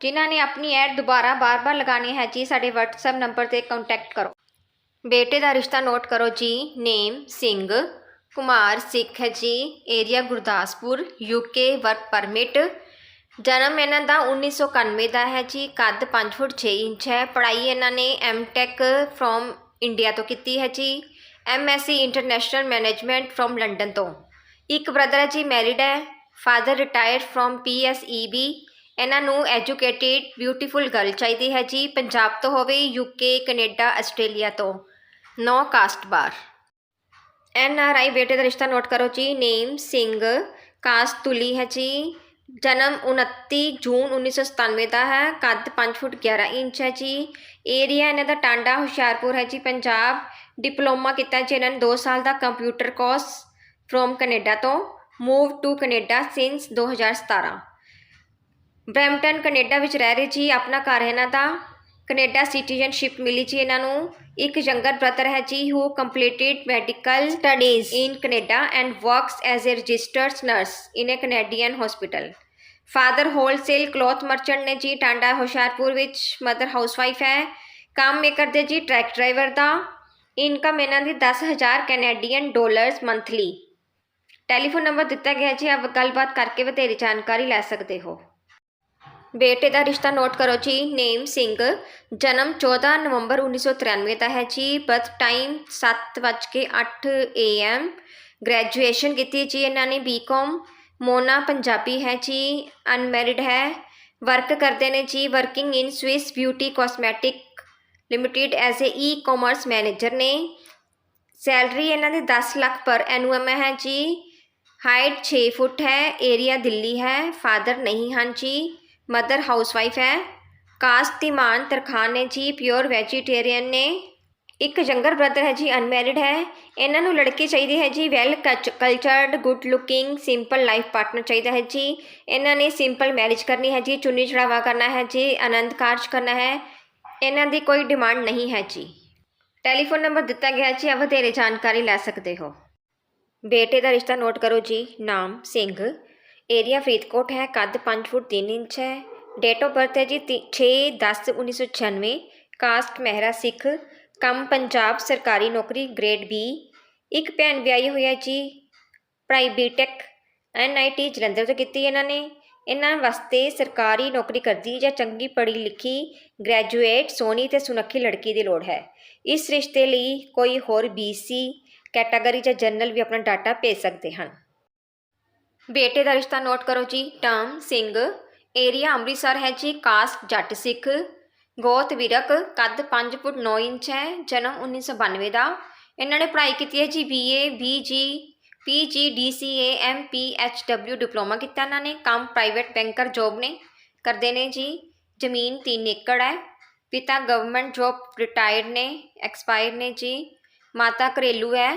ਜਿਨ੍ਹਾਂ ਨੇ ਆਪਣੀ ਐਡ ਦੁਬਾਰਾ ਬਾਰ-ਬਾਰ ਲਗਾਣੀ ਹੈ ਜੀ, ਸਾਡੇ WhatsApp ਨੰਬਰ ਤੇ ਕੰਟੈਕਟ ਕਰੋ। ਬੇਟੇ ਦਾ ਰਿਸ਼ਤਾ ਨੋਟ ਕਰੋ ਜੀ ਨੇਮ ਸਿੰਘ ਕੁਮਾਰ ਸਿੱਖ ਹੈ ਜੀ area Gurdaspur UK work permit ਜਨਮ ਇਹਨਾਂ ਦਾ 1991 ਦਾ ਹੈ ਜੀ, ਕੱਦ 5 ਫੁੱਟ 6 ਇੰਚ ਹੈ। ਪੜ੍ਹਾਈ ਇਹਨਾਂ ਨੇ ਐਮਟੈਕ ਫਰੋਮ ਇੰਡੀਆ ਤੋਂ ਕੀਤੀ ਹੈ ਜੀ MSc international management from London ਤੋਂ। ਇੱਕ ਬ੍ਰਦਰ ਹੈ ਜੀ ਮੈਰਿਡ ਹੈ। ਫਾਦਰ ਰਿਟਾਇਰਡ ਫਰੋਮ ਪੀਐਸਈਬੀ ਇਹਨਾਂ ਨੂੰ ਐਜੂਕੇਟਿਡ ਬਿਊਟੀਫੁਲ ਗਰਲ ਚਾਹੀਦੀ ਹੈ ਜੀ। ਪੰਜਾਬ ਤੋਂ ਹੋਵੇ ਯੂਕੇ ਕੈਨੇਡਾ ਆਸਟ੍ਰੇਲੀਆ ਤੋਂ। ਨੋ ਕਾਸਟ ਬਾਰ ਐਨ ਆਰ ਆਈ ਬੇਟੇ ਦਾ ਰਿਸ਼ਤਾ ਨੋਟ ਕਰੋ ਜੀ। ਨੇਮ ਸਿੰਘ ਕਾਸਟ ਤੁਲੀ ਹੈ ਜੀ। ਜਨਮ 29 ਜੂਨ 1997 ਦਾ ਹੈ। ਕੱਦ 5 ਫੁੱਟ 11 ਇੰਚ ਹੈ ਜੀ। ਏਰੀਆ ਇਹਨਾਂ ਦਾ ਟਾਂਡਾ, ਹੁਸ਼ਿਆਰਪੁਰ ਹੈ ਜੀ, ਪੰਜਾਬ। ਡਿਪਲੋਮਾ ਕੀਤਾ ਜੀ ਇਹਨਾਂ ਨੇ 2 ਸਾਲ ਦਾ ਕੰਪਿਊਟਰ ਕੋਰਸ ਫਰੋਮ ਕੈਨੇਡਾ ਤੋਂ। Move to Canada since 2017 Brampton Canada ਵਿੱਚ ਰਹਿ ਰਹੇ ਜੀ ਆਪਣਾ ਘਰ ਹੈ ਇਹਨਾਂ ਦਾ। ਕੈਨੇਡਾ ਸਿਟੀਜ਼ਨਸ਼ਿਪ ਮਿਲੀ ਜੀ ਇਹਨਾਂ ਨੂੰ। ਇੱਕ ਯੰਗਰ ਬ੍ਰਦਰ ਹੈ ਜੀ who completed medical studies in Canada and works as a registered nurse in a Canadian hospital father wholesale cloth merchant ਨੇ ਜੀ ਟਾਂਡਾ ਹੁਸ਼ਿਆਰਪੁਰ ਵਿੱਚ ਮਦਰ ਹਾਊਸਵਾਈਫ ਹੈ। ਕੰਮ ਇਹ ਕਰਦੇ ਜੀ ਟਰੱਕ ਡਰਾਈਵਰ ਦਾ। ਇਨਕਮ ਇਹਨਾਂ ਦੀ 10000 Canadian dollars monthly telephone number ਦਿੱਤਾ ਗਿਆ ਜੀ ਆਪ ਗੱਲਬਾਤ ਕਰਕੇ ਵਧੇਰੇ ਜਾਣਕਾਰੀ ਲੈ ਸਕਦੇ ਹੋ। ਬੇਟੇ ਦਾ ਰਿਸ਼ਤਾ ਨੋਟ ਕਰੋ ਜੀ, ਨੇਮ ਸਿੰਘ, ਜਨਮ 14 ਨਵੰਬਰ 1993 ਦਾ ਹੈ ਜੀ, ਬਰਥ ਟਾਈਮ 7:08 AM ਗ੍ਰੈਜੂਏਸ਼ਨ ਕੀਤੀ ਜੀ ਇਹਨਾਂ ਨੇ ਬੀਕਾਮ, ਮੋਨਾ ਪੰਜਾਬੀ ਹੈ ਜੀ, ਅਨਮੈਰਿਡ ਹੈ, ਵਰਕ ਕਰਦੇ ਨੇ ਜੀ, working in Swiss Beauty cosmetic limited as a ecommerce manager ਨੇ। ਸੈਲਰੀ ਇਹਨਾਂ ਦੀ 10 ਲੱਖ ਪਰ ਐਨੂਅਮ ਹੈ ਜੀ, ਹਾਈਟ 6 ਫੁੱਟ ਹੈ, ਏਰੀਆ ਦਿੱਲੀ ਹੈ, ਫਾਦਰ ਨਹੀਂ ਹਨ ਜੀ। ਮਦਰ ਹਾਊਸਵਾਈਫ ਹੈ। ਕਾਸਟ ਮਾਨ ਤਰਖਾਨ ਨੇ ਜੀ, ਪਿਓਰ ਵੈਜੀਟੇਰੀਅਨ ਨੇ। ਇੱਕ ਯੰਗਰ ਬ੍ਰਦਰ ਹੈ ਜੀ, ਅਨਮੈਰਿਡ ਹੈ। ਇਹਨਾਂ ਨੂੰ ਲੜਕੀ ਚਾਹੀਦੀ ਹੈ ਜੀ, well cultured, good looking, simple life partner ਚਾਹੀਦਾ ਹੈ ਜੀ। ਇਹਨਾਂ ਨੇ ਸਿੰਪਲ ਮੈਰਿਜ ਕਰਨੀ ਹੈ ਜੀ, ਚੁੰਨੀ ਚੜਾਵਾ ਕਰਨਾ ਹੈ ਜੀ, ਆਨੰਦ ਕਾਰਜ ਕਰਨਾ ਹੈ। ਇਹਨਾਂ ਦੀ ਕੋਈ ਡਿਮਾਂਡ ਨਹੀਂ ਹੈ ਜੀ। ਟੈਲੀਫੋਨ ਨੰਬਰ ਦਿੱਤਾ ਗਿਆ ਜੀ ਆ ਵਧੇਰੇ ਜਾਣਕਾਰੀ ਲੈ ਸਕਦੇ ਹੋ। ਬੇਟੇ ਦਾ ਰਿਸ਼ਤਾ ਨੋਟ ਕਰੋ ਜੀ, ਨਾਮ ਸਿੰਘ। ਏਰੀਆ ਫਰੀਦਕੋਟ ਹੈ ਕੱਦ 5 ਫੁੱਟ 3 ਇੰਚ ਹੈ। ਡੇਟ ਆਫ ਬਰਥ ਹੈ ਜੀ 6 10 1996 ਕਾਸਟ ਮਹਿਰਾ ਸਿੱਖ, ਕੰਮ ਪੰਜਾਬ ਸਰਕਾਰੀ ਨੌਕਰੀ ਗ੍ਰੇਡ ਬੀ ਇੱਕ ਭੈਣ ਵਿਆਹੀ ਹੋਈ ਹੈ ਜੀ ਪੜ੍ਹਾਈ ਬੀਟੈਕ ਐਨਆਈਟੀ ਜਲੰਧਰ ਤੋਂ ਕੀਤੀ ਇਹਨਾਂ ਨੇ। ਇਹਨਾਂ ਵਾਸਤੇ ਸਰਕਾਰੀ ਨੌਕਰੀ ਕਰਦੀ ਜਾਂ ਚੰਗੀ ਪੜ੍ਹੀ ਲਿਖੀ ਗ੍ਰੈਜੂਏਟ ਸੋਹਣੀ ਤੇ ਸੁਨੱਖੀ ਲੜਕੀ ਦੀ ਲੋੜ ਹੈ। ਇਸ ਰਿਸ਼ਤੇ ਲਈ ਕੋਈ ਹੋਰ ਬੀਸੀ ਕੈਟਾਗਰੀ ਜਾਂ ਜਨਰਲ ਵੀ ਆਪਣਾ ਡਾਟਾ ਭੇਜ ਸਕਦੇ ਹਨ। ਬੇਟੇ ਦਾ ਰਿਸ਼ਤਾ ਨੋਟ ਕਰੋ ਜੀ। ਟਰਮ ਸਿੰਘ। ਏਰੀਆ ਅੰਮ੍ਰਿਤਸਰ ਹੈ ਜੀ। ਕਾਸਟ ਜੱਟ ਸਿੱਖ। ਗੋਤ ਵਿਰਕ। ਕੱਦ 5 ਫੁੱਟ 9 ਇੰਚ ਹੈ। ਜਨਮ 1992 ਦਾ। ਇਹਨਾਂ ਨੇ ਪੜ੍ਹਾਈ ਕੀਤੀ ਹੈ ਜੀ। BA BG PG DCA MPHW diploma ਕੀਤਾ ਇਹਨਾਂ ਨੇ। ਕੰਮ ਪ੍ਰਾਈਵੇਟ ਬੈਂਕਰ ਜੋਬ ਨੇ ਕਰਦੇ ਨੇ ਜੀ। ਜ਼ਮੀਨ 3 ਏਕੜ ਹੈ। ਪਿਤਾ ਗਵਰਨਮੈਂਟ ਜੋਬ ਰਿਟਾਇਰਡ ਨੇ, ਐਕਸਪਾਇਰ ਨੇ ਜੀ। ਮਾਤਾ ਘਰੇਲੂ ਹੈ।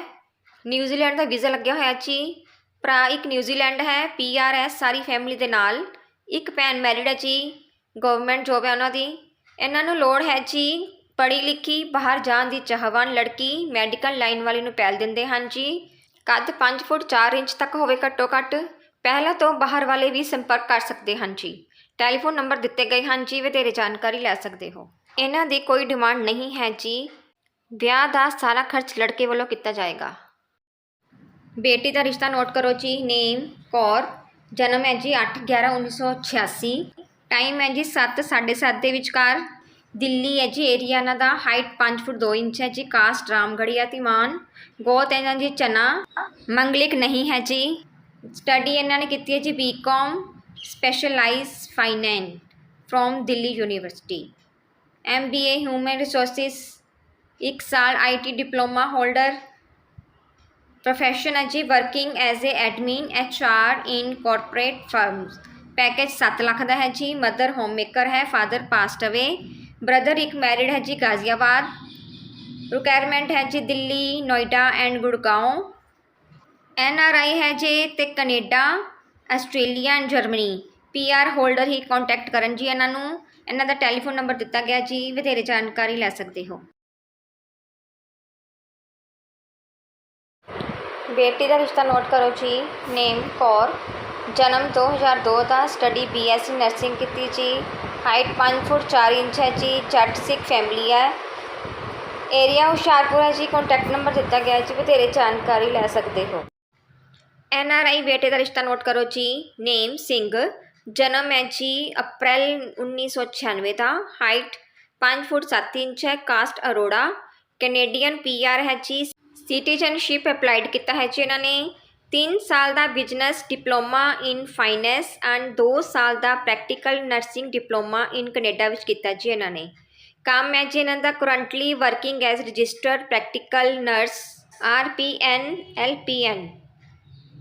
ਨਿਊਜ਼ੀਲੈਂਡ ਦਾ ਵੀਜ਼ਾ ਲੱਗਿਆ ਹੋਇਆ ਜੀ। ਭਰਾ ਇੱਕ ਨਿਊਜ਼ੀਲੈਂਡ ਹੈ ਪੀਆਰ ਹੈ ਸਾਰੀ ਫੈਮਿਲੀ ਦੇ ਨਾਲ। ਇੱਕ ਭੈਣ ਮੈਰਿਡ ਹੈ ਜੀ, ਗਵਰਨਮੈਂਟ ਜੋਬ ਹੈ ਉਹਨਾਂ ਦੀ। ਇਹਨਾਂ ਨੂੰ ਲੋੜ ਹੈ ਜੀ, ਪੜ੍ਹੀ ਲਿਖੀ, ਬਾਹਰ ਜਾਣ ਦੀ ਚਾਹਵਾਨ ਲੜਕੀ ਮੈਡੀਕਲ ਲਾਈਨ ਵਾਲੇ ਨੂੰ ਪਹਿਲ ਦਿੰਦੇ ਹਨ ਜੀ। ਕੱਦ 5 ਫੁੱਟ 4 ਇੰਚ ਤੱਕ ਹੋਵੇ ਘੱਟੋ ਘੱਟ, ਪਹਿਲਾਂ ਤੋਂ ਬਾਹਰ ਵਾਲੇ ਵੀ ਸੰਪਰਕ ਕਰ ਸਕਦੇ ਹਨ ਜੀ। ਟੈਲੀਫੋਨ ਨੰਬਰ ਦਿੱਤੇ ਗਏ ਹਨ ਜੀ, ਵਧੇਰੇ ਜਾਣਕਾਰੀ ਲੈ ਸਕਦੇ ਹੋ। ਇਹਨਾਂ ਦੀ ਕੋਈ ਡਿਮਾਂਡ ਨਹੀਂ ਹੈ ਜੀ। ਵਿਆਹ ਦਾ ਸਾਰਾ ਖਰਚ ਲੜਕੇ ਵੱਲੋਂ ਕੀਤਾ ਜਾਏਗਾ। ਬੇਟੀ ਦਾ ਰਿਸ਼ਤਾ ਨੋਟ ਕਰੋ ਜੀ, ਨੇਮ, ਕੌਰ, ਜਨਮ ਹੈ ਜੀ 8 11 1986 ਟਾਈਮ ਹੈ ਜੀ 7 7:30 ਦੇ ਵਿਚਕਾਰ, ਦਿੱਲੀ ਹੈ ਜੀ ਏਰੀਆ ਇਹਨਾਂ ਦਾ ਹਾਈਟ 5 ਫੁੱਟ 2 ਇੰਚ ਹੈ ਜੀ ਕਾਸਟ ਰਾਮਗੜੀਆ ਤਿਮਾਨ ਗੋਤ ਇਹਨਾਂ ਜੀ ਚਨਾ, ਮੰਗਲਿਕ ਨਹੀਂ ਹੈ ਜੀ ਸਟੱਡੀ ਇਹਨਾਂ ਨੇ ਕੀਤੀ ਹੈ ਜੀ BCom specialise finance from Delhi University MBA human resources ਇੱਕ ਸਾਲ ਆਈਟੀ ਡਿਪਲੋਮਾ ਹੋਲਡਰ ਪ੍ਰੋਫੈਸ਼ਨ ਹੈ ਜੀ working as a admin HR in corporate firms. Package 7 lakh ਦਾ ਹੈ ਜੀ ਮਦਰ ਹੋਮਮੇਕਰ ਹੈ ਫਾਦਰ ਪਾਸਟ ਅਵੇ ਬ੍ਰਦਰ ਇੱਕ ਮੈਰਿਡ ਹੈ ਜੀ, ਗਾਜ਼ੀਆਬਾਦ. ਰਿਕੁਆਇਰਮੈਂਟ ਹੈ ਜੀ, Delhi, Noida and Gurgaon N R I ਹੈ ਜੀ, ਤੇ Canada, Australia and Germany. P R holder he contact ਕਰਨ ਜੀ ਇਹਨਾਂ ਨੂੰ। ਇਹਨਾਂ ਦਾ ਟੈਲੀਫੋਨ ਨੰਬਰ ਦਿੱਤਾ ਗਿਆ ਜੀ, ਵਧੇਰੇ ਜਾਣਕਾਰੀ ਲੈ ਸਕਦੇ ਹੋ। ਬੇਟੀ ਦਾ ਰਿਸ਼ਤਾ ਨੋਟ ਕਰੋ ਜੀ ਨੇਮ ਕੌਰ ਜਨਮ 2002 ਦਾ ਸਟੱਡੀ ਬੀਐਸਸੀ ਨਰਸਿੰਗ ਕੀਤੀ ਜੀ ਹਾਈਟ 5 ਫੁੱਟ 4 ਇੰਚ ਹੈ ਜੀ ਜੱਟ ਸਿੱਖ ਫੈਮਿਲੀ ਹੈ ਏਰੀਆ ਹੁਸ਼ਿਆਰਪੁਰ ਹੈ ਜੀ ਕੰਟੈਕਟ ਨੰਬਰ ਦਿੱਤਾ ਗਿਆ ਹੈ ਜੀ। ਵਧੇਰੇ ਜਾਣਕਾਰੀ ਲੈ ਸਕਦੇ ਹੋ। ਐਨ ਆਰ ਆਈ ਬੇਟੇ ਦਾ ਰਿਸ਼ਤਾ ਨੋਟ ਕਰੋ ਜੀ। ਨੇਮ ਸਿੰਘ। ਜਨਮ ਹੈ ਜੀ ਅਪ੍ਰੈਲ 1996 ਦਾ। ਹਾਈਟ 5 ਫੁੱਟ 7 ਇੰਚ ਹੈ। ਕਾਸਟ ਅਰੋੜਾ। ਕੈਨੇਡੀਅਨ ਪੀਆਰ ਹੈ ਜੀ। ਸਿਟੀਜ਼ਨਸ਼ਿਪ ਅਪਲਾਈਡ ਕੀਤਾ ਹੈ ਜੀ ਇਹਨਾਂ ਨੇ 3 ਸਾਲ ਦਾ business diploma in finance and 2 ਸਾਲ ਦਾ practical nursing diploma in Canada ਵਿੱਚ ਕੀਤਾ ਜੀ ਇਹਨਾਂ ਨੇ। ਕੰਮ ਹੈ ਜੀ ਇਹਨਾਂ ਦਾ currently working as registered practical nurse, R P N, L P N.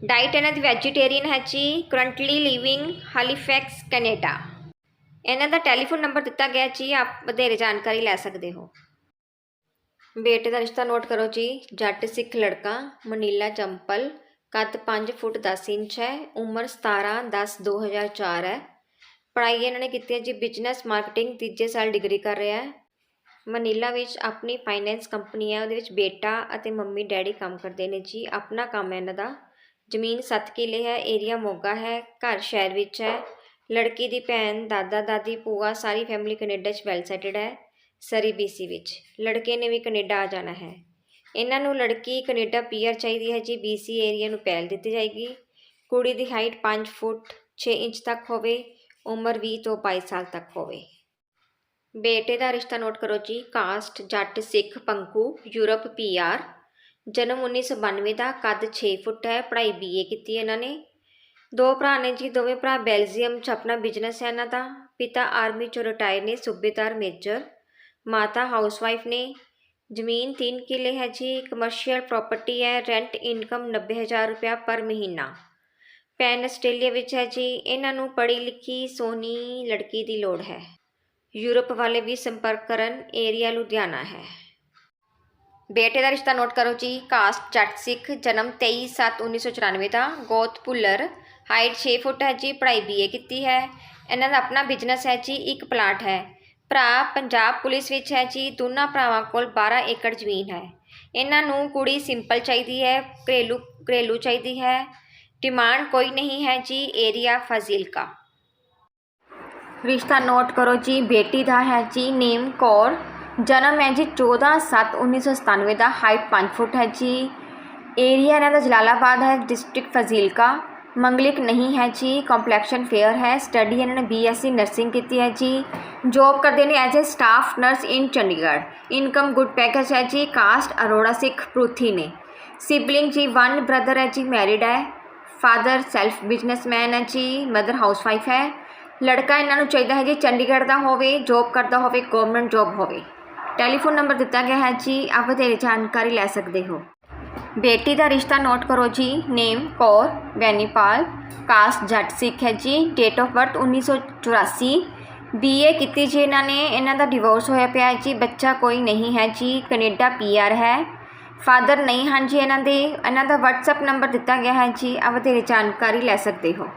Diet ਇਹਨਾਂ ਦੀ ਵੈਜੀਟੇਰੀਅਨ ਹੈ ਜੀ, ਕਰੰਟਲੀ ਲਿਵਿੰਗ ਹਾਲੀਫੈਕਸ, ਕੈਨੇਡਾ। ਇਹਨਾਂ ਦਾ ਟੈਲੀਫੋਨ ਨੰਬਰ ਦਿੱਤਾ ਗਿਆ ਜੀ, ਆਪ ਵਧੇਰੇ ਜਾਣਕਾਰੀ ਲੈ ਸਕਦੇ ਹੋ। ਬੇਟੇ ਦਾ ਰਿਸ਼ਤਾ ਨੋਟ ਕਰੋ ਜੀ। ਜੱਟ, ਸਿੱਖ ਲੜਕਾ, ਮਨੀਲਾ ਚੰਪਲ, ਕੱਦ 5 ਫੁੱਟ 10 ਇੰਚ ਹੈ, ਉਮਰ 17 10 2004 ਹੈ। ਪੜ੍ਹਾਈ ਇਹਨਾਂ ਨੇ ਕੀਤੀ ਹੈ ਜੀ ਬਿਜ਼ਨਸ ਮਾਰਕੀਟਿੰਗ ਤੀਜੇ ਸਾਲ ਡਿਗਰੀ ਕਰ ਰਿਹਾ ਹੈ। ਮਨੀਲਾ ਵਿੱਚ ਆਪਣੀ ਫਾਈਨੈਂਸ ਕੰਪਨੀ ਹੈ, ਉਹਦੇ ਵਿੱਚ ਬੇਟਾ ਅਤੇ ਮੰਮੀ, ਡੈਡੀ ਕੰਮ ਕਰਦੇ ਨੇ ਜੀ। ਆਪਣਾ ਕੰਮ ਹੈ ਇਹਨਾਂ ਦਾ। ਜ਼ਮੀਨ 7 ਕਿੱਲੇ ਹੈ ਏਰੀਆ ਮੋਗਾ ਹੈ, ਘਰ ਸ਼ਹਿਰ ਵਿੱਚ ਹੈ। ਲੜਕੀ ਦੀ ਭੈਣ, ਦਾਦਾ, ਦਾਦੀ, ਭੂਆ ਸਾਰੀ ਫੈਮਿਲੀ ਕੈਨੇਡਾ 'ਚ ਵੈਲ ਸੈਟਡ ਹੈ। ਸਰੀ ਬੀਸੀ ਵਿੱਚ। ਲੜਕੇ ਨੇ ਵੀ ਕੈਨੇਡਾ ਆ ਜਾਣਾ ਹੈ। ਇਹਨਾਂ ਨੂੰ ਲੜਕੀ ਕੈਨੇਡਾ ਪੀਆਰ ਚਾਹੀਦੀ ਹੈ ਜੀ। ਬੀਸੀ ਏਰੀਆ ਨੂੰ ਪਹਿਲ ਦਿੱਤੀ ਜਾਏਗੀ। ਕੁੜੀ ਦੀ ਹਾਈਟ 5 ਫੁੱਟ 6 ਇੰਚ ਤੱਕ ਹੋਵੇ, ਉਮਰ 20 ਤੋਂ 22 ਸਾਲ ਤੱਕ ਹੋਵੇ। ਬੇਟੇ ਦਾ ਰਿਸ਼ਤਾ ਨੋਟ ਕਰੋ ਜੀ। ਕਾਸਟ ਜੱਟ ਸਿੱਖ ਪੰਕੂ, ਯੂਰਪ ਪੀਆਰ। ਜਨਮ 1992 ਦਾ, ਕੱਦ 6 ਫੁੱਟ ਹੈ। ਪੜ੍ਹਾਈ ਬੀਏ ਕੀਤੀ ਇਹਨਾਂ ਨੇ। ਦੋ ਭਰਾ ਨੇ ਜੀ। ਦੋਵੇਂ ਭਰਾ ਬੈਲਜੀਅਮ 'ਚ ਆਪਣਾ ਬਿਜ਼ਨਸ ਹੈ ਇਹਨਾਂ ਦਾ। ਪਿਤਾ ਆਰਮੀ 'ਚੋਂ ਰਿਟਾਇਰ ਨੇ। ਸੂਬੇਦਾਰ ਮੇਜਰ ਮਾਤਾ ਹਾਊਸਵਾਈਫ ਨੇ ਜ਼ਮੀਨ 3 ਕਿੱਲੇ ਹੈ ਜੀ ਕਮਰਸ਼ੀਅਲ ਪ੍ਰਾਪਰਟੀ ਹੈ ਰੈਂਟ ਇਨਕਮ 90000 ਰੁਪਇਆ ਪਰ ਮਹੀਨਾ। ਪੈਨ ਆਸਟ੍ਰੇਲੀਆ ਵਿੱਚ ਹੈ ਜੀ, ਇਹਨਾਂ ਨੂੰ ਪੜ੍ਹੀ ਲਿਖੀ ਸੋਹਣੀ ਲੜਕੀ ਦੀ ਲੋੜ ਹੈ। ਯੂਰਪ ਵਾਲੇ ਵੀ ਸੰਪਰਕ ਕਰਨ ਏਰੀਆ ਲੁਧਿਆਣਾ ਹੈ। ਬੇਟੇ ਦਾ ਰਿਸ਼ਤਾ ਨੋਟ ਕਰੋ ਜੀ, ਕਾਸਟ ਜੱਟ ਸਿੱਖ, ਜਨਮ 23/7/1994 ਦਾ, ਗੋਤ ਭੁੱਲਰ, ਹਾਈਟ 6 ਫੁੱਟ ਹੈ ਜੀ, ਪੜ੍ਹਾਈ ਬੀਏ ਕੀਤੀ ਹੈ। ਇਹਨਾਂ ਦਾ ਆਪਣਾ ਬਿਜ਼ਨਸ ਹੈ ਜੀ, ਇੱਕ ਪਲਾਟ ਹੈ। ਭਰਾ ਪੰਜਾਬ ਪੁਲਿਸ ਵਿੱਚ ਹੈ ਜੀ। ਦੋਨਾਂ ਭਰਾਵਾਂ ਕੋਲ 12 ਏਕੜ ਜ਼ਮੀਨ ਹੈ। ਇਹਨਾਂ ਨੂੰ ਕੁੜੀ ਸਿੰਪਲ ਚਾਹੀਦੀ ਹੈ, ਘਰੇਲੂ ਘਰੇਲੂ ਚਾਹੀਦੀ ਹੈ। ਡਿਮਾਂਡ ਕੋਈ ਨਹੀਂ ਹੈ ਜੀ ਏਰੀਆ ਫਾਜ਼ਿਲਕਾ। ਰਿਸ਼ਤਾ ਨੋਟ ਕਰੋ ਜੀ, ਬੇਟੀ ਦਾ ਹੈ ਜੀ ਨੇਮ ਕੌਰ। ਜਨਮ ਹੈ ਜੀ 14/7/1997 ਦਾ, ਹਾਈਟ 5 ਫੁੱਟ ਹੈ ਜੀ। ਏਰੀਆ ਇਹਨਾਂ ਦਾ ਜਲਾਲਾਬਾਦ ਹੈ, ਡਿਸਟ੍ਰਿਕਟ ਫਜ਼ੀਲਕਾ। ਮੰਗਲਿਕ ਨਹੀਂ ਹੈ ਜੀ ਕੰਪਲੈਕਸ਼ਨ ਫੇਅਰ ਹੈ। ਸਟੱਡੀ ਇਹਨਾਂ ਨੇ ਬੀਐਸਸੀ ਨਰਸਿੰਗ ਕੀਤੀ ਹੈ ਜੀ। ਜੋਬ ਕਰਦੇ ਨੇ as a staff nurse in Chandigarh income good package ਹੈ ਜੀ। ਕਾਸਟ ਅਰੋੜਾ ਸਿੱਖ ਪ੍ਰੂਥੀ ਨੇ। ਸਿਬਲਿੰਗ ਜੀ ਵਨ ਬ੍ਰਦਰ ਹੈ ਜੀ ਮੈਰਿਡ ਹੈ। ਫਾਦਰ ਸੈਲਫ ਬਿਜ਼ਨਸਮੈਨ ਹੈ ਜੀ। ਮਦਰ ਹਾਊਸਵਾਈਫ ਹੈ। ਲੜਕਾ ਇਹਨਾਂ ਨੂੰ ਚਾਹੀਦਾ ਹੈ ਜੀ, ਚੰਡੀਗੜ੍ਹ ਦਾ ਹੋਵੇ ਜੋਬ ਕਰਦਾ ਹੋਵੇ ਗਵਰਨਮੈਂਟ ਜੋਬ ਹੋਵੇ। ਟੈਲੀਫੋਨ ਨੰਬਰ ਦਿੱਤਾ ਗਿਆ ਹੈ ਜੀ। ਆਪ ਵਧੇਰੇ ਜਾਣਕਾਰੀ ਲੈ ਸਕਦੇ ਹੋ। ਬੇਟੀ ਦਾ ਰਿਸ਼ਤਾ ਨੋਟ ਕਰੋ ਜੀ। ਨੇਮ, ਕੌਰ, ਵੈਨੀਪਾਲ, ਕਾਸਟ ਜੱਟ ਸਿੱਖ ਹੈ ਜੀ। ਡੇਟ ਆਫ ਬਰਥ 1984 ਬੀਏ ਕੀਤੀ ਜੀ ਇਹਨਾਂ ਨੇ। ਇਹਨਾਂ ਦਾ ਡਿਵੋਰਸ ਹੋਇਆ ਪਿਆ ਹੈ ਜੀ। ਬੱਚਾ ਕੋਈ ਨਹੀਂ ਹੈ ਜੀ। ਕੈਨੇਡਾ ਪੀਆਰ ਹੈ। ਫਾਦਰ ਨਹੀਂ ਹਨ ਜੀ ਇਹਨਾਂ ਦੇ। ਇਹਨਾਂ ਦਾ WhatsApp ਨੰਬਰ ਦਿੱਤਾ ਗਿਆ ਹੈ ਜੀ। ਆ ਵਧੇਰੇ ਜਾਣਕਾਰੀ ਲੈ ਸਕਦੇ ਹੋ।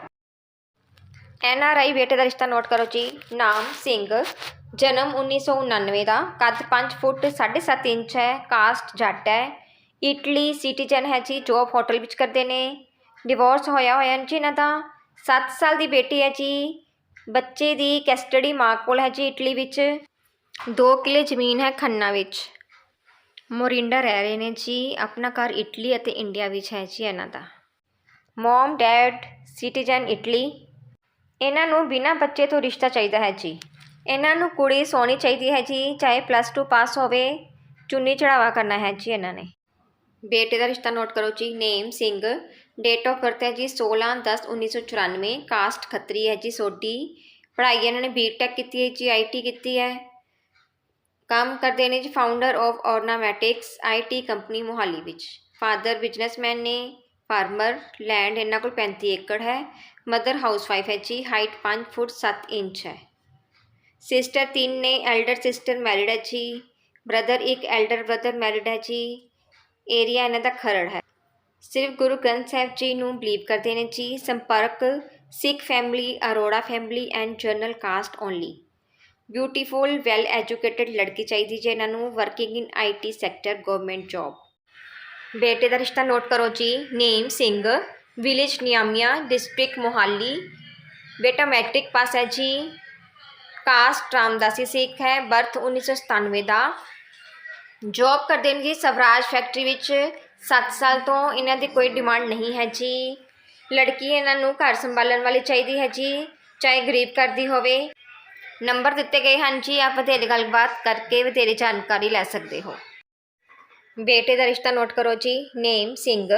ਐਨ ਆਰ ਆਈ ਬੇਟੇ ਦਾ ਰਿਸ਼ਤਾ ਨੋਟ ਕਰੋ ਜੀ। ਨਾਮ, ਸਿੰਘ। ਜਨਮ 1999 ਦਾ। ਕੱਦ 5 ਫੁੱਟ 7.5 ਇੰਚ ਹੈ। ਕਾਸਟ ਜੱਟ ਹੈ। ਇਟਲੀ ਸਿਟੀਜ਼ਨ ਹੈ ਜੀ ਜੋਬ ਹੋਟਲ ਵਿੱਚ ਕਰਦੇ ਨੇ। ਡਿਵੋਰਸ ਹੋਇਆ ਹੋਇਆ ਜੀ ਇਹਨਾਂ ਦਾ। 7 ਸਾਲ ਦੀ ਬੇਟੀ ਹੈ ਜੀ। ਬੱਚੇ ਦੀ ਕਸਟਡੀ ਮਾਂ ਕੋਲ ਹੈ ਜੀ ਇਟਲੀ ਵਿੱਚ। 2 ਕਿੱਲੇ ਜ਼ਮੀਨ ਹੈ ਖੰਨਾ ਵਿੱਚ। ਮੋਰਿੰਡਾ ਰਹਿ ਰਹੇ ਨੇ ਜੀ। ਆਪਣਾ ਘਰ ਇਟਲੀ ਅਤੇ ਇੰਡੀਆ ਵਿੱਚ ਹੈ ਜੀ ਇਹਨਾਂ ਦਾ। Mum, dad, citizen, Italy. ਇਹਨਾਂ ਨੂੰ ਬਿਨਾਂ ਬੱਚੇ ਤੋਂ ਰਿਸ਼ਤਾ ਚਾਹੀਦਾ ਹੈ ਜੀ। ਇਹਨਾਂ ਨੂੰ ਕੁੜੀ ਸੋਹਣੀ ਚਾਹੀਦੀ ਹੈ ਜੀ। ਚਾਹੇ ਪਲੱਸ 2 ਪਾਸ ਹੋਵੇ, ਚੁੰਨੀ ਚੜਾਵਾ ਕਰਨਾ ਹੈ ਜੀ ਇਹਨਾਂ ਨੇ। ਬੇਟੇ ਦਾ ਰਿਸ਼ਤਾ ਨੋਟ ਕਰੋ ਜੀ, name, Singh date of birth ਹੈ ਜੀ 16 10 1994 ਕਾਸਟ ਖੱਤਰੀ ਹੈ ਜੀ ਸੋਢੀ। ਪੜ੍ਹਾਈ ਇਹਨਾਂ ਨੇ ਬੀਟੈਕ ਕੀਤੀ ਹੈ ਜੀ ਆਈਟੀ ਕੀਤੀ ਹੈ। ਕੰਮ ਕਰਦੇ ਨੇ ਜੀ founder of Ornamatics IT company Mohali ਵਿੱਚ। ਫਾਦਰ ਬਿਜ਼ਨਸਮੈਨ ਨੇ ਫਾਰਮਰ ਲੈਂਡ ਇਹਨਾਂ ਕੋਲ 35 ਏਕੜ ਹੈ। ਮਦਰ ਹਾਊਸਵਾਈਫ ਹੈ ਜੀ ਹਾਈਟ 5 ਫੁੱਟ 7 ਇੰਚ ਹੈ। ਸਿਸਟਰ ਤਿੰਨ ਨੇ ਐਲਡਰ ਸਿਸਟਰ ਮੈਰਿਡ ਹੈ ਜੀ। ਬ੍ਰਦਰ ਇੱਕ ਐਲਡਰ ਬ੍ਰਦਰ ਮੈਰਿਡ ਹੈ ਜੀ। ਏਰੀਆ ਇਹਨਾਂ ਦਾ ਖਰੜ ਹੈ। ਸਿਰਫ ਗੁਰੂ ਗ੍ਰੰਥ ਸਾਹਿਬ ਜੀ ਨੂੰ ਬਲੀਵ ਕਰਦੇ ਨੇ ਜੀ, ਸੰਪਰਕ, Sikh family Arora family and general caste only beautiful well educated ਲੜਕੀ ਚਾਹੀਦੀ ਜੇ ਇਹਨਾਂ ਨੂੰ working in IT sector government job ਬੇਟੇ ਦਾ ਰਿਸ਼ਤਾ ਨੋਟ ਕਰੋ ਜੀ, name Singh village Niamia district Mohali. ਬੇਟਾ ਮੈਟ੍ਰਿਕ ਪਾਸ ਹੈ ਜੀ ਕਾਸਟ ਰਾਮਦਾਸੀ ਸਿੱਖ ਹੈ ਬਰਥ 1997 ਦਾ। ਜੌਬ ਕਰਦੇ ਨੇ ਜੀ ਸਵਰਾਜ ਫੈਕਟਰੀ ਵਿੱਚ। 7 ਸਾਲ ਤੋਂ ਇਹਨਾਂ ਦੀ ਕੋਈ ਡਿਮਾਂਡ ਨਹੀਂ ਹੈ ਜੀ। ਲੜਕੀ ਇਹਨਾਂ ਨੂੰ ਘਰ ਸੰਭਾਲਣ ਵਾਲੀ ਚਾਹੀਦੀ ਹੈ ਜੀ, ਚਾਹੇ ਗਰੀਬ ਘਰ ਦੀ ਹੋਵੇ। ਨੰਬਰ ਦਿੱਤੇ ਗਏ ਹਨ ਜੀ, ਆਪ ਵਧੇਰੇ ਗੱਲਬਾਤ ਕਰਕੇ ਵਧੇਰੇ ਜਾਣਕਾਰੀ ਲੈ ਸਕਦੇ ਹੋ। ਬੇਟੇ ਦਾ ਰਿਸ਼ਤਾ ਨੋਟ ਕਰੋ ਜੀ, ਨੇਮ ਸਿੰਘ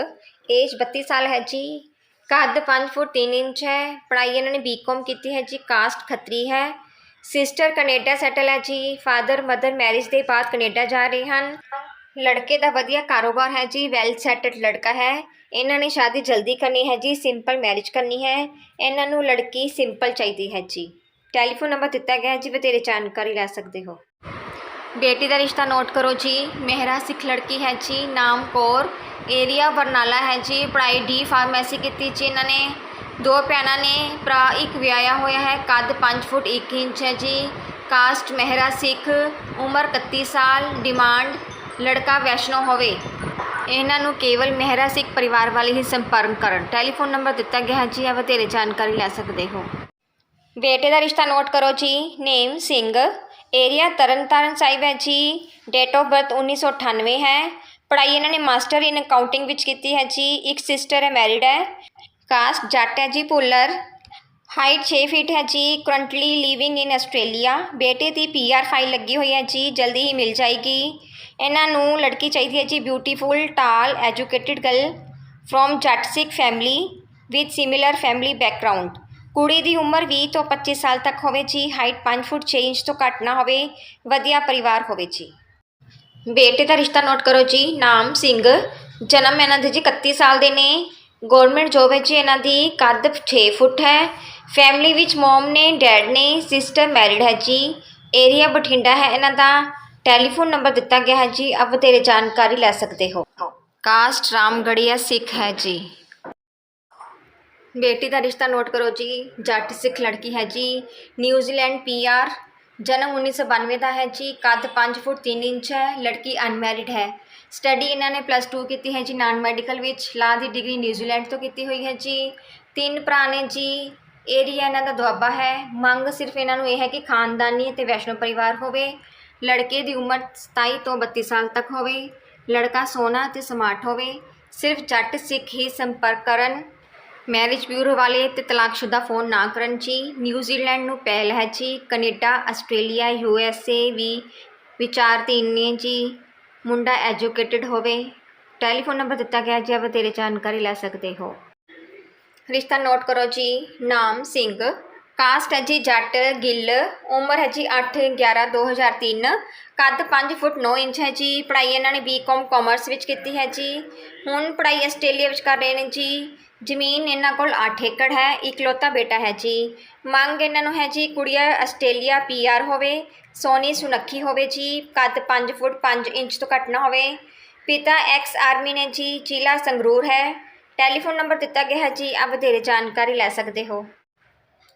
ਏਜ 32 ਸਾਲ ਹੈ ਜੀ। ਕੱਦ 5 ਫੁੱਟ 3 ਇੰਚ ਹੈ, ਪੜ੍ਹਾਈ ਇਹਨਾਂ ਨੇ ਬੀਕਾਮ ਕੀਤੀ ਹੈ ਜੀ ਕਾਸਟ ਖੱਤਰੀ ਹੈ। ਸਿਸਟਰ ਕੈਨੇਡਾ ਸੈਟਲ ਹੈ ਜੀ। ਫਾਦਰ, ਮਦਰ ਮੈਰਿਜ ਦੇ ਬਾਅਦ ਕੈਨੇਡਾ ਜਾ ਰਹੇ ਹਨ। ਲੜਕੇ ਦਾ ਵਧੀਆ ਕਾਰੋਬਾਰ ਹੈ ਜੀ ਵੈਲ ਸੈਟਲਡ ਲੜਕਾ ਹੈ। ਇਹਨਾਂ ਨੇ ਸ਼ਾਦੀ ਜਲਦੀ ਕਰਨੀ ਹੈ ਜੀ ਸਿੰਪਲ ਮੈਰਿਜ ਕਰਨੀ ਹੈ। ਇਹਨਾਂ ਨੂੰ ਲੜਕੀ ਸਿੰਪਲ ਚਾਹੀਦੀ ਹੈ ਜੀ। ਟੈਲੀਫੋਨ ਨੰਬਰ ਦਿੱਤਾ ਗਿਆ ਹੈ ਜੀ ਬਤੇਰੇ ਜਾਣਕਾਰੀ ਲੈ ਸਕਦੇ ਹੋ। ਬੇਟੀ ਦਾ ਰਿਸ਼ਤਾ ਨੋਟ ਕਰੋ ਜੀ। ਮਹਿਰਾ ਸਿੱਖ ਲੜਕੀ ਹੈ ਜੀ, ਨਾਮ ਕੌਰ। ਏਰੀਆ ਬਰਨਾਲਾ ਹੈ ਜੀ। ਪੜ੍ਹਾਈ ਡੀ ਫਾਰਮੇਸੀ ਕੀਤੀ ਜੀ ਇਹਨਾਂ ਨੇ। ਦੋ ਭੈਣਾਂ ਨੇ ਭਰਾ, ਇੱਕ ਵਿਆਹਿਆ ਹੋਇਆ ਹੈ, ਕੱਦ 5 ਫੁੱਟ 1 ਇੰਚ ਹੈ ਜੀ। ਕਾਸਟ ਮਹਿਰਾ ਸਿੱਖ, ਉਮਰ 31 ਸਾਲ, ਡਿਮਾਂਡ ਲੜਕਾ ਵੈਸ਼ਨੋ ਹੋਵੇ। ਇਹਨਾਂ ਨੂੰ ਕੇਵਲ ਮਹਿਰਾ ਸਿੱਖ ਪਰਿਵਾਰ ਵਾਲੇ ਹੀ ਸੰਪਰਕ ਕਰਨ। ਟੈਲੀਫੋਨ ਨੰਬਰ ਦਿੱਤਾ ਗਿਆ ਹੈ ਜੀ ਆ ਵਧੇਰੇ ਜਾਣਕਾਰੀ ਲੈ ਸਕਦੇ ਹੋ। ਬੇਟੇ ਦਾ ਰਿਸ਼ਤਾ ਨੋਟ ਕਰੋ ਜੀ। ਨੇਮ ਸਿੰਘ। ਏਰੀਆ ਤਰਨਤਾਰਨ ਸਾਹਿਬ ਹੈ ਜੀ। ਡੇਟ ਆਫ ਬਰਥ 1998 ਹੈ। ਪੜ੍ਹਾਈ ਇਹਨਾਂ ਨੇ ਮਾਸਟਰ ਇਨ ਅਕਾਊਂਟਿੰਗ ਵਿੱਚ ਕੀਤੀ ਹੈ ਜੀ। ਇੱਕ ਸਿਸਟਰ ਹੈ ਮੈਰਿਡ ਹੈ। ਕਾਸਟ ਜੱਟ ਹੈ ਜੀ ਭੁੱਲਰ ਹਾਈਟ 6 ਫੀਟ ਹੈ ਜੀ। Currently living in Australia. ਬੇਟੇ ਦੀ ਪੀਆਰ ਫਾਈਲ ਲੱਗੀ ਹੋਈ ਹੈ ਜੀ। ਜਲਦੀ ਹੀ ਮਿਲ ਜਾਏਗੀ। ਇਹਨਾਂ ਨੂੰ ਲੜਕੀ ਚਾਹੀਦੀ ਹੈ ਜੀ। Beautiful tall educated girl from Jat Sikh family with similar family background ਕੁੜੀ ਦੀ ਉਮਰ 20 ਤੋਂ 25 ਸਾਲ ਤੱਕ ਹੋਵੇ ਜੀ। ਹਾਈਟ 5 ਫੁੱਟ 6 ਇੰਚ ਤੋਂ ਘੱਟ ਨਾ ਹੋਵੇ। ਵਧੀਆ ਪਰਿਵਾਰ ਹੋਵੇ ਜੀ। ਬੇਟੇ ਦਾ ਰਿਸ਼ਤਾ ਨੋਟ ਕਰੋ ਜੀ। ਨਾਮ ਸਿੰਘ। ਜਨਮ ਇਹਨਾਂ ਦੇ ਜੀ 31 ਸਾਲ ਦੇ ਨੇ। ਗਵਰਨਮੈਂਟ ਜੋਬ ਹੈ ਜੀ ਇਹਨਾਂ ਦੀ ਕੱਦ 6 ਫੁੱਟ ਹੈ। ਫੈਮਿਲੀ ਵਿੱਚ ਮਮ ਨੇ, ਡੈਡ ਨੇ, ਸਿਸਟਰ ਮੈਰਿਡ ਹੈ ਜੀ। ਏਰੀਆ ਬਠਿੰਡਾ ਹੈ। ਇਹਨਾਂ ਦਾ ਟੈਲੀਫੋਨ ਨੰਬਰ ਦਿੱਤਾ ਗਿਆ ਹੈ ਜੀ। ਆਪ ਤੇਰੇ ਜਾਣਕਾਰੀ ਲੈ ਸਕਦੇ ਹੋ। ਕਾਸਟ ਰਾਮਗੜੀਆ ਸਿੱਖ ਹੈ ਜੀ। ਬੇਟੀ ਦਾ ਰਿਸ਼ਤਾ ਨੋਟ ਕਰੋ ਜੀ। ਜੱਟ ਸਿੱਖ ਲੜਕੀ ਹੈ ਜੀ। ਨਿਊਜ਼ੀਲੈਂਡ ਪੀਆਰ ਜਨਮ 1992 ਦਾ ਹੈ ਜੀ। ਕੱਦ 5 ਫੁੱਟ 3 ਇੰਚ ਹੈ। ਲੜਕੀ ਅਨਮੈਰਿਡ ਹੈ। ਸਟੱਡੀ ਇਹਨਾਂ ਨੇ ਪਲੱਸ 2 ਕੀਤੀ ਹੈ ਜੀ ਨਾਨ ਮੈਡੀਕਲ ਵਿੱਚ ਲਾ ਦੀ ਡਿਗਰੀ ਨਿਊਜ਼ੀਲੈਂਡ ਤੋਂ ਕੀਤੀ ਹੋਈ ਹੈ ਜੀ। ਤਿੰਨ ਭਰਾ ਨੇ ਜੀ ਏਰੀਆ ਇਹਨਾਂ ਦਾ ਦੁਆਬਾ ਹੈ। ਮੰਗ ਸਿਰਫ ਇਹਨਾਂ ਨੂੰ ਇਹ ਹੈ ਕਿ ਖਾਨਦਾਨੀ ਅਤੇ ਵੈਸ਼ਨੋ ਪਰਿਵਾਰ ਹੋਵੇ। ਲੜਕੇ ਦੀ ਉਮਰ 27 ਤੋਂ 32 ਸਾਲ ਤੱਕ ਹੋਵੇ। ਲੜਕਾ ਸੋਹਣਾ ਅਤੇ ਸਮਾਰਟ ਹੋਵੇ। ਸਿਰਫ ਜੱਟ ਸਿੱਖ ਹੀ ਸੰਪਰਕ ਕਰਨ। ਮੈਰਿਜ ਬਿਊਰੋ ਵਾਲੇ ਤੇ ਤਲਾਕਸ਼ੁਦਾ ਫੋਨ ਨਾ ਕਰਨ ਜੀ। ਨਿਊਜ਼ੀਲੈਂਡ ਨੂੰ ਪਹਿਲ ਹੈ ਜੀ। Canada Australia U S A ਵੀ ਵਿਚਾਰਧੀਨ ਨੇ ਜੀ। ਮੁੰਡਾ ਐਜੂਕੇਟਿਡ ਹੋਵੇ, ਟੈਲੀਫੋਨ ਨੰਬਰ ਦਿੱਤਾ ਗਿਆ ਜੀ ਆਪ ਤੇਰੇ ਜਾਣਕਾਰੀ ਲੈ ਸਕਦੇ ਹੋ। ਰਿਸ਼ਤਾ ਨੋਟ ਕਰੋ ਜੀ, ਨਾਮ ਸਿੰਘ, ਕਾਸਟ ਹੈ ਜੀ ਜੱਟ, ਗਿੱਲ, ਉਮਰ ਹੈ ਜੀ 8 11 2003 ਕੱਦ 5 ਫੁੱਟ 9 ਇੰਚ ਹੈ ਜੀ, ਪੜ੍ਹਾਈ ਇਹਨਾਂ ਨੇ ਬੀਕਾਮ ਕਾਮਰਸ ਵਿੱਚ ਕੀਤੀ ਹੈ ਜੀ। ਹੁਣ ਪੜ੍ਹਾਈ ਆਸਟ੍ਰੇਲੀਆ ਵਿੱਚ ਕਰ ਰਹੇ ਨੇ ਜੀ। ਜ਼ਮੀਨ ਇਹਨਾਂ ਕੋਲ 8 ਏਕੜ ਹੈ, ਇਕਲੌਤਾ ਬੇਟਾ ਹੈ ਜੀ। ਮੰਗ ਇਹਨਾਂ ਨੂੰ ਹੈ ਜੀ, ਕੁੜੀਆ ਆਸਟ੍ਰੇਲੀਆ ਪੀਆਰ ਹੋਵੇ, ਸੋਨੀ ਸੁਨੱਖੀ ਹੋਵੇ ਜੀ, ਕੱਦ 5 ਫੁੱਟ 5 ਇੰਚ ਤੋਂ ਘੱਟ ਨਾ ਹੋਵੇ। ਪਿਤਾ ਐਕਸ ਆਰਮੀ ਨੇ ਜੀ, ਜ਼ਿਲ੍ਹਾ ਸੰਗਰੂਰ ਹੈ। ਟੈਲੀਫੋਨ ਨੰਬਰ ਦਿੱਤਾ ਗਿਆ ਹੈ ਜੀ, ਆਪ ਵਧੇਰੇ ਜਾਣਕਾਰੀ ਲੈ ਸਕਦੇ ਹੋ।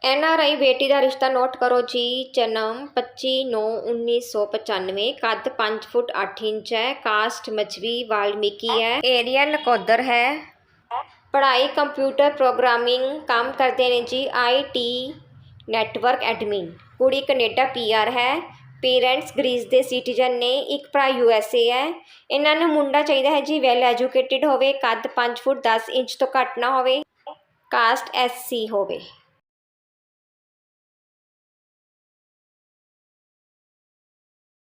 ਐਨ ਆਰ ਆਈ ਬੇਟੀ ਦਾ ਰਿਸ਼ਤਾ ਨੋਟ ਕਰੋ ਜੀ, ਜਨਮ 25/9/1995 ਕੱਦ 5 ਫੁੱਟ 8 ਇੰਚ ਹੈ, ਕਾਸਟ ਮਜਵੀ ਵਾਲਮੀਕੀ ਹੈ। ਏਰੀਆ ਨਕੋਦਰ ਹੈ। ਪੜ੍ਹਾਈ ਕੰਪਿਊਟਰ ਪ੍ਰੋਗਰਾਮਿੰਗ ਕੰਮ ਕਰਦੇ ਨੇ ਜੀ, ਆਈ ਟੀ ਨੈਟਵਰਕ ਐਡਮਿਨ। ਕੁੜੀ ਕੈਨੇਡਾ ਪੀਆਰ ਹੈ। ਪੇਰੈਂਟਸ ਗ੍ਰੀਸ ਦੇ ਸਿਟੀਜ਼ਨ ਨੇ, ਇੱਕ ਭਰਾ ਯੂ ਐੱਸ ਏ ਹੈ। ਇਹਨਾਂ ਨੂੰ ਮੁੰਡਾ ਚਾਹੀਦਾ ਹੈ ਜੀ, ਵੈਲ ਐਜੂਕੇਟਿਡ ਹੋਵੇ, ਕੱਦ 5 ਫੁੱਟ 10 ਇੰਚ ਤੋਂ ਘੱਟ ਨਾ ਹੋਵੇ, ਕਾਸਟ ਐਸਸੀ ਹੋਵੇ।